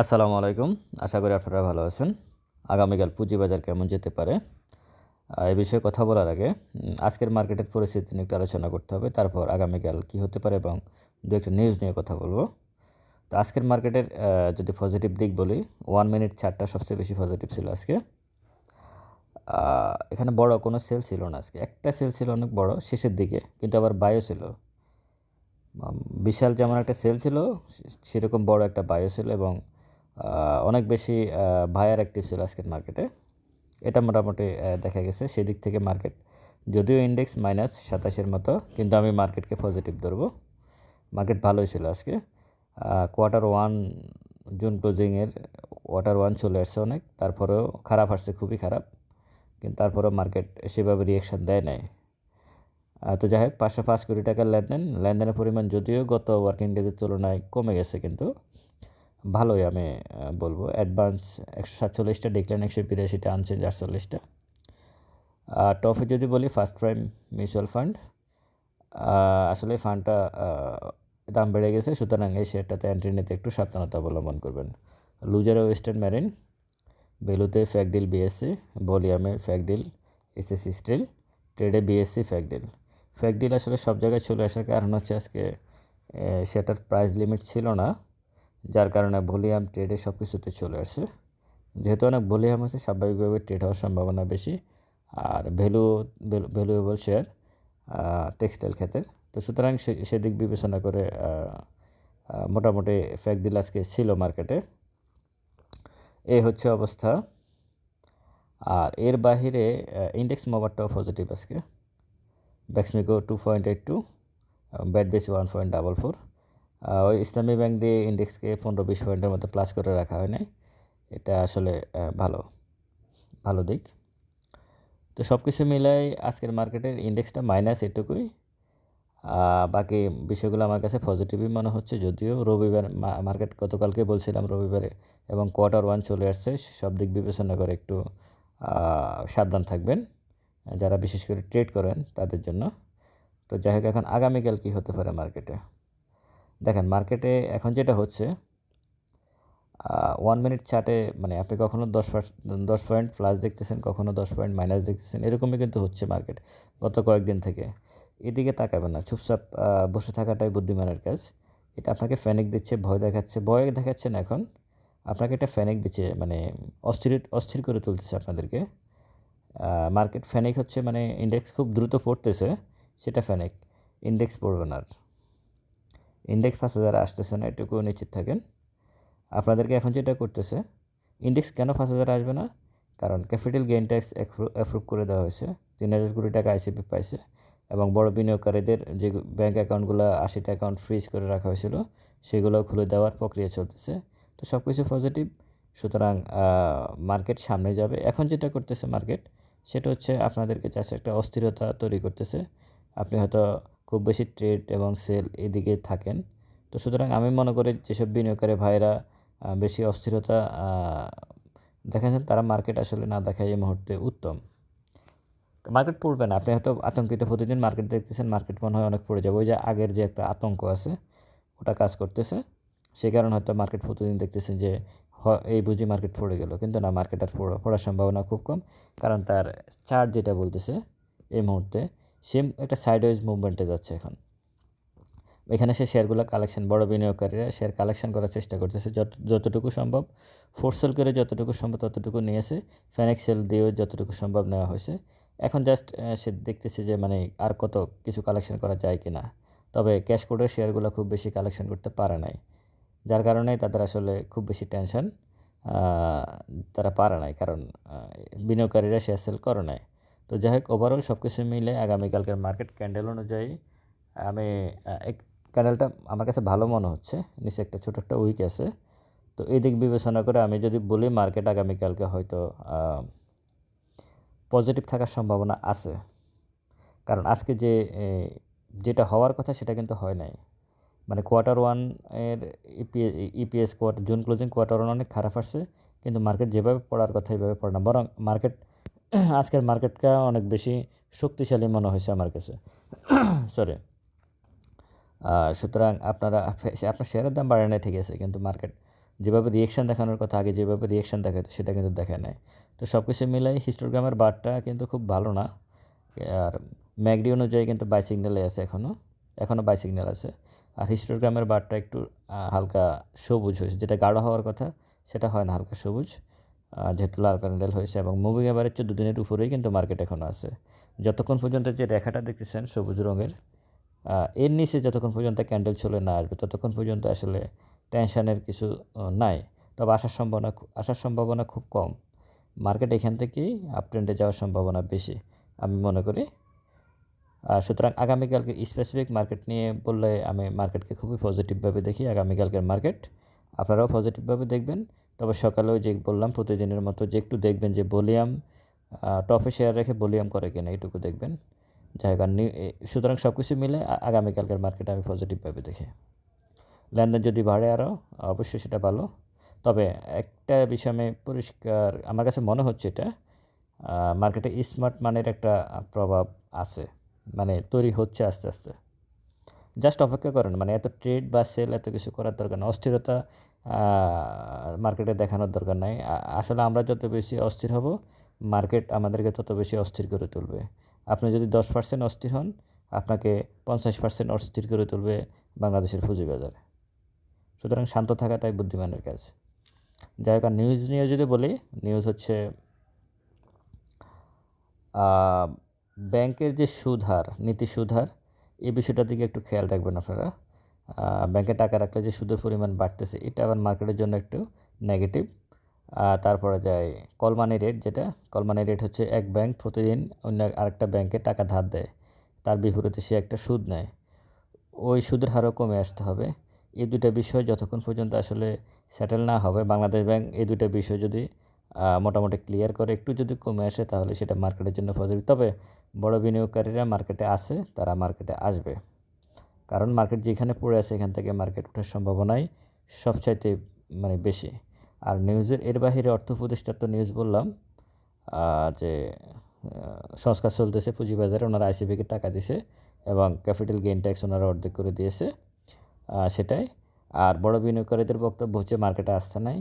আসসালামু আলাইকুম। আশা করি আপনারা ভালো আছেন। আগামীকাল পুঁজিবাজার কেমন যেতে পারে এ বিষয়ে কথা বলার আগে আজকের মার্কেটের পরিস্থিতি নিয়ে একটু আলোচনা করতে হবে। তারপর আগামীকাল কি হতে পারে এবং দু একটা নিউজ নিয়ে কথা বলব। তো আজকের মার্কেটের যদি পজিটিভ দিক বলি ওয়ান মিনিট চারটা সবচেয়ে বেশি পজিটিভ ছিল আজকে। এখানে বড় কোনো সেল ছিল না আজকে। একটা সেল ছিল অনেক বড়, শেষের দিকে, কিন্তু আবার বায়ো ছিল। বিশাল যেমন একটা সেল ছিল সেরকম বড় একটা বায়ো ছিল এবং অনেক বেশি ভায়ার অ্যাক্টিভ ছিল আজকের মার্কেটে এটা মোটামুটি দেখা গেছে সেদিক থেকে মার্কেট যদিও ইন্ডেক্স মাইনাস সাতাশের মতো, কিন্তু আমি মার্কেটকে পজিটিভ ধরবো। মার্কেট ভালোই ছিল আজকে। কোয়ার্টার ওয়ান জুন ক্লোজিংয়ের কোয়ার্টার ওয়ান চলে আসছে অনেক। তারপরেও খারাপ আসছে, খুবই খারাপ। কিন্তু তারপরেও মার্কেট সেভাবে রিয়েকশান দেয় নাই। তো যাই হোক পাঁচশো পাঁচ কোটি টাকার লেনদেন। লেনদেনের পরিমাণ যদিও গত ওয়ার্কিং ডেজের তুলনায় কমে গেছে কিন্তু। ভালোই আমি বলব। অ্যাডভান্স একশো সাতচল্লিশটা ডিক্লাইন একশো বিরাশিটা আনচেঞ্জ আটচল্লিশটা টপে যদি বলি ফার্স্ট প্রাইম মিউচুয়াল ফান্ড আসলে ফান্ডটা দাম বেড়ে গেছে। সুতরাং এই শেয়ারটাতে এন্ট্রি নিতে একটু সাবধানতা অবলম্বন করবেন। লুজার ওয়েস্টার্ন ম্যারিন ভ্যালুতে ফ্যাকডিল বিএসসি ভলিউমে ফ্যাকডিল এসএসসি স্টিল ট্রেডে বিএসসি ফ্যাকডিল ফ্যাকডিল আসলে সব জায়গায় চলে আসার কারণ হচ্ছে আজকে সেটার প্রাইস লিমিট ছিল না। যার কারণে ভলিউম ট্রেডে সব কিছুতে চলে আসছে যেহেতু অনেক ভলিউম আছে, স্বাভাবিকভাবে ট্রেড হওয়ার সম্ভাবনা বেশি। আর ভ্যালু ভ্যালুয়েবল শেয়ার টেক্সটাইল খাতের তো সুতরাং সেদিক বিবেচনা করে মোটামুটি ফ্যাকডিল আজকে ছিল মার্কেটে। এই হচ্ছে অবস্থা। আর এর বাহিরে ইন্ডেক্স মোবারটাও পজিটিভ আজকে। Beximco two point eight two, BAT BC one point double four. ওই ইসলামী ব্যাংক দিয়ে ইন্ডেক্সকে পনেরো বিশ পয়েন্টের মতো প্লাস করে রাখা হয় নাই। এটা আসলে ভালো ভালো দিক। তো সব কিছু মিলাই আজকের মার্কেটের ইন্ডেক্সটা মাইনাস এটুকুই। বাকি বিষয়গুলো আমার কাছে পজিটিভই মনে হচ্ছে, যদিও রবিবার মার্কেট গতকালকে বলছিলাম রবিবারে এবং কোয়ার্টার ওয়ান চলে আসছে, সব দিক বিবেচনা করে একটু সাবধান থাকবেন। যারা বিশেষ করে ট্রেড করেন তাদের জন্য। তো যাই হোক, এখন আগামীকাল কী হতে পারে মার্কেটে? দেখেন মার্কেটে এখন যেটা হচ্ছে ওয়ান মিনিট চার্টে মানে আপনি কখনো দশ দশ পয়েন্ট প্লাস দেখতেছেন, কখনো দশ পয়েন্ট মাইনাস দেখতেছেন, এরকমই কিন্তু হচ্ছে মার্কেট গত কয়েকদিন থেকে। এদিকে তাকাবেন না, চুপচাপ বসে থাকাটাই বুদ্ধিমানের কাজ। এটা আপনাকে ফ্যানিক দিচ্ছে, ভয় দেখাচ্ছে ভয় দেখাচ্ছে না এখন। আপনাকে এটা ফ্যানিক দিচ্ছে মানে অস্থির অস্থির করে তুলতেছে আপনাদেরকে। মার্কেট ফ্যানিক হচ্ছে মানে ইন্ডেক্স খুব দ্রুত পড়তেছে, সেটা ফ্যানিক ইন্ডেক্স পড়বে না আর। ইন্ডেক্স পাঁচ হাজার আসতেছে না এটুকু নিশ্চিত থাকেন। আপনাদেরকে এখন যেটা করতেছে ইন্ডেক্স কেন পাঁচ হাজার আসবে না? কারণ ক্যাপিটাল গেইন ট্যাক্স অ্যাপ্রুভ করে দেওয়া হয়েছে। তিন হাজার কোটি টাকা আইসিপি পাইছে এবং বড় বিনিয়োগকারীদের যে ব্যাঙ্ক অ্যাকাউন্টগুলো আশিটা অ্যাকাউন্ট ফ্রিজ করে রাখা হয়েছিল, সেগুলো খুলে দেওয়ার প্রক্রিয়া চলতেছে। তো সব কিছু পজিটিভ সুতরাং মার্কেট সামনে যাবে। এখন যেটা করতেছে মার্কেট সেটা হচ্ছে আপনাদেরকে জাস্ট একটা অস্থিরতা তৈরি করতেছে। আপনি হয়তো খুব বেশি ট্রেড এবং সেল এদিকে থাকেন। তো সুতরাং আমি মনে করি যেসব বিনিয়োগকারী ভাইরা বেশি অস্থিরতা দেখাচ্ছেন, তারা মার্কেট আসলে না দেখায় এই মুহূর্তে উত্তম। মার্কেট পড়বে না। আপনি হয়তো আতঙ্কিত, প্রতিদিন মার্কেট দেখতেছেন মার্কেট মনে হয় অনেক পড়ে যাবে। ওই যে আগের যে একটা আতঙ্ক আছে, ওটা কাজ করতেছে। সেই কারণে হয়তো মার্কেট প্রতিদিন দেখতেছেন যে এই বুঝি মার্কেট পড়ে গেল। কিন্তু না মার্কেট আর পড়া- পড়ার সম্ভাবনা খুব কম। কারণ তার চার্ট যেটা বলতেছে, এই মুহূর্তে সেম একটা সাইডওয়াইজ মুভমেন্টে যাচ্ছে এখন। এখানে সে শেয়ারগুলো কালেকশন বড় বিনিয়োগকারীরা শেয়ার কালেকশন করার চেষ্টা করতেছে। যত, যতটুকু সম্ভব ফোরসেল করে যতটুকু সম্ভব, ততটুকু নিয়েছে ফ্যানেক্সেল দিয়েও যতটুকু সম্ভব নেওয়া হয়েছে। এখন জাস্ট সে দেখতেছে যে মানে আর কত কিছু কালেকশন করা যায় কি না তবে ক্যাশ কোডের শেয়ারগুলো খুব বেশি কালেকশন করতে পারে নাই। যার কারণে তাদের আসলে খুব বেশি টেনশন তারা পারে নাই। কারণ বিনিয়োগকারীরা শেয়ার সেল করে নাই। তো যাই হোক ওভারঅল সব কিছু মিলে আগামীকালকের মার্কেট ক্যান্ডেল অনুযায়ী, আমি ক্যান্ডেলটা আমার কাছে ভালো মনে হচ্ছে। নিচে একটা ছোটো একটা উইক আছে। তো এই দিক বিবেচনা করে আমি যদি বলি মার্কেট আগামীকালকে হয়তো পজিটিভ থাকার সম্ভাবনা আছে। কারণ আজকে যে যেটা হওয়ার কথা সেটা কিন্তু হয় নাই। মানে কোয়ার্টার ওয়ানের EPS quarter June closing quarter one অনেক খারাপ আসছে। কিন্তু মার্কেট যেভাবে পড়ার কথা এইভাবে পড়ে না। বরং মার্কেট আজকের মার্কেটটা অনেক বেশি শক্তিশালী মনে হয়েছে আমার কাছে। সরি সুতরাং আপনারা, আপনার শেয়ারের দাম বাড়ে নাই, ঠিক আছে, কিন্তু মার্কেট যেভাবে রিয়েকশান দেখানোর কথা, আগে যেভাবে রিয়েকশান দেখাতো সেটা কিন্তু দেখে নেয় তো সব কিছু মিলাই হিস্টোগ্রামের বারটা কিন্তু খুব ভালো না। আর ম্যাগডি অনুযায়ী কিন্তু বাই সিগন্যালে আছে এখনও এখনও বাই সিগন্যাল আছে। আর হিস্টোগ্রামের বারটা একটু হালকা সবুজ হয়েছে, যেটা গাঢ় হওয়ার কথা, সেটা হয় না হালকা সবুজ। যেহেতু লাল ক্যান্ডেল হয়েছে এবং মুভিং এভারেজ চোদ্দ দিনের উপরেই কিন্তু মার্কেট এখনও আছে। যতক্ষণ পর্যন্ত যে রেখাটা দেখতেছেন, সবুজ রঙের এর নিচে যতক্ষণ পর্যন্ত ক্যান্ডেল চলে না আসবে, ততক্ষণ পর্যন্ত আসলে টেনশানের কিছু নাই। তবে আসার সম্ভাবনা আসার সম্ভাবনা খুব কম। মার্কেট এখান থেকেই আপ ট্রেন্ডে যাওয়ার সম্ভাবনা বেশি, আমি মনে করি। সুতরাং আগামীকালকে স্পেসিফিক মার্কেট নিয়ে বললে আমি মার্কেটকে খুবই পজিটিভভাবে দেখি, আগামীকালকের মার্কেট আপনারাও পজিটিভভাবে দেখবেন। তবে সকালেও যে বললাম, প্রতিদিনের মতো যে একটু দেখবেন যে ভলিউম টপে শেয়ার রেখে ভলিউম করে কিনা এটুকু দেখবেন। যাই আর সুতরাং সব কিছু মিলে আগামীকালকের মার্কেট আমি পজিটিভভাবে দেখি। লেনদেন যদি বাড়ে আরও অবশ্যই সেটা ভালো। তবে একটা বিষয় আমি পরিষ্কার, আমার কাছে মনে হচ্ছে এটা মার্কেটে স্মার্ট মানের একটা প্রভাব আছে মানে তৈরি হচ্ছে আস্তে আস্তে। জাস্ট অপেক্ষা করেন মানে এত ট্রেড বা সেল এত কিছু করার দরকার অস্থিরতা মার্কেটে দেখানোর দরকার নাই। আসলে আমরা যত বেশি অস্থির হব মার্কেট আমাদেরকে তত বেশি অস্থির করে তুলবে। আপনি যদি দশ পার্সেন্ট অস্থির হন, আপনাকে পঞ্চাশ পার্সেন্ট অস্থির করে তুলবে বাংলাদেশের পুঁজিবাজারে সুতরাং শান্ত থাকাটাই বুদ্ধিমানের কাজ। যাই হোক নিউজ নিয়ে যদি বলি নিউজ হচ্ছে ব্যাংকের যে সুদ হার, নীতি সুদ হার এই বিষয়টার দিকে একটু খেয়াল রাখবেন আপনারা। ব্যাংকে টাকা রাখলে যে সুদের পরিমাণ বাড়তেছে, এটা আবার মার্কেটের জন্য একটু নেগেটিভ তারপরে যায় কলমানি রেট যেটা কলমানি রেট হচ্ছে এক ব্যাংক প্রতিদিন অন্য আরেকটা ব্যাংকে টাকা ধার দেয়, তার বিপরীতে সে একটা সুদ নেয়। ওই সুদের হারও কমে আসতে হবে। এই দুইটা বিষয় যতক্ষণ পর্যন্ত আসলে সেটেল না হবে, বাংলাদেশ ব্যাংক এই দুইটা বিষয় যদি মোটামুটি ক্লিয়ার করে, একটু যদি কমে আসে তাহলে সেটা মার্কেটের জন্য পজিটিভ তবে বড় বিনিয়োগকারীরা মার্কেটে আসে তারা মার্কেটে আসবে। কারণ মার্কেট যেখানে পড়ে আছে, এখান থেকে মার্কেট ওঠার সম্ভাবনাই সবচাইতে মানে বেশি। আর নিউজের এর বাহিরে অর্থ উপদেষ্টার তো নিউজ বললাম যে সংস্কার চলতেছে পুঁজিবাজারে, ওনারা আইসিবিকে টাকা দিছে এবং ক্যাপিটাল গেইন ট্যাক্স ওনারা অর্ধেক করে দিয়েছে সেটাই। আর বড় বিনিয়োগকারীদের বক্তব্য হচ্ছে মার্কেটে আস্থা নাই,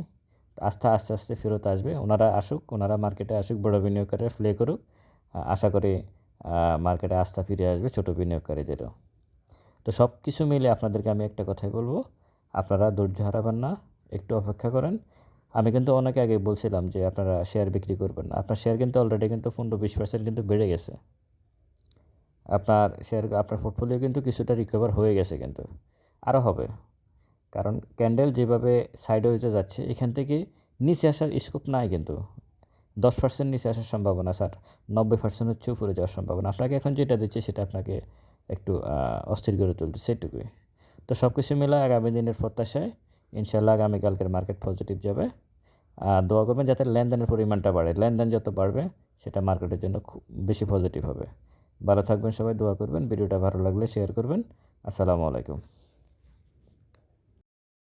আস্থা আস্তে আস্তে ফেরত আসবে, ওনারা আসুক, ওনারা মার্কেটে আসুক, বড় বিনিয়োগকারীরা প্লে করুক, আশা করি মার্কেটে আস্থা ফিরে আসবে ছোট বিনিয়োগকারীদেরও। তো সব কিছু মিলে আপনাদেরকে আমি একটা কথাই বলব। আপনারা ধৈর্য হারাবেন না, একটু অপেক্ষা করেন। আমি কিন্তু অনেক আগে বলছিলাম যে আপনারা শেয়ার বিক্রি করবেন না। আপনার শেয়ার কিন্তু অলরেডি কিন্তু পনেরো বিশ পার্সেন্ট কিন্তু বেড়ে গেছে। আপনার শেয়ার আপনার পোর্টফোলিও কিন্তু কিছুটা রিকভার হয়ে গেছে কিন্তু। আরও হবে। কারণ ক্যান্ডেল যেভাবে সাইড হইতে যাচ্ছে, এখান থেকে নিচে আসার স্কোপ নাই কিন্তু। দশ পার্সেন্ট নিচে আসার সম্ভাবনা, স্যার। নব্বই পার্সেন্ট হচ্ছে উপরে যাওয়ার সম্ভাবনা। আপনাকে এখন যেটা দিচ্ছে সেটা আপনাকে একটু অস্থির করে তুলতে, সেটুকুই। তো সব কিছু মিলে আগামী দিনের প্রত্যাশায় ইনশাল্লাহ আগামীকালকের মার্কেট পজিটিভ যাবে। আর দোয়া করবেন যাতে লেনদেনের পরিমাণটা বাড়ে। লেনদেন যত বাড়বে, সেটা মার্কেটের জন্য খুব বেশি পজিটিভ হবে। ভালো থাকবেন সবাই, দোয়া করবেন। ভিডিওটা ভালো লাগলে শেয়ার করবেন। আসসালামু আলাইকুম।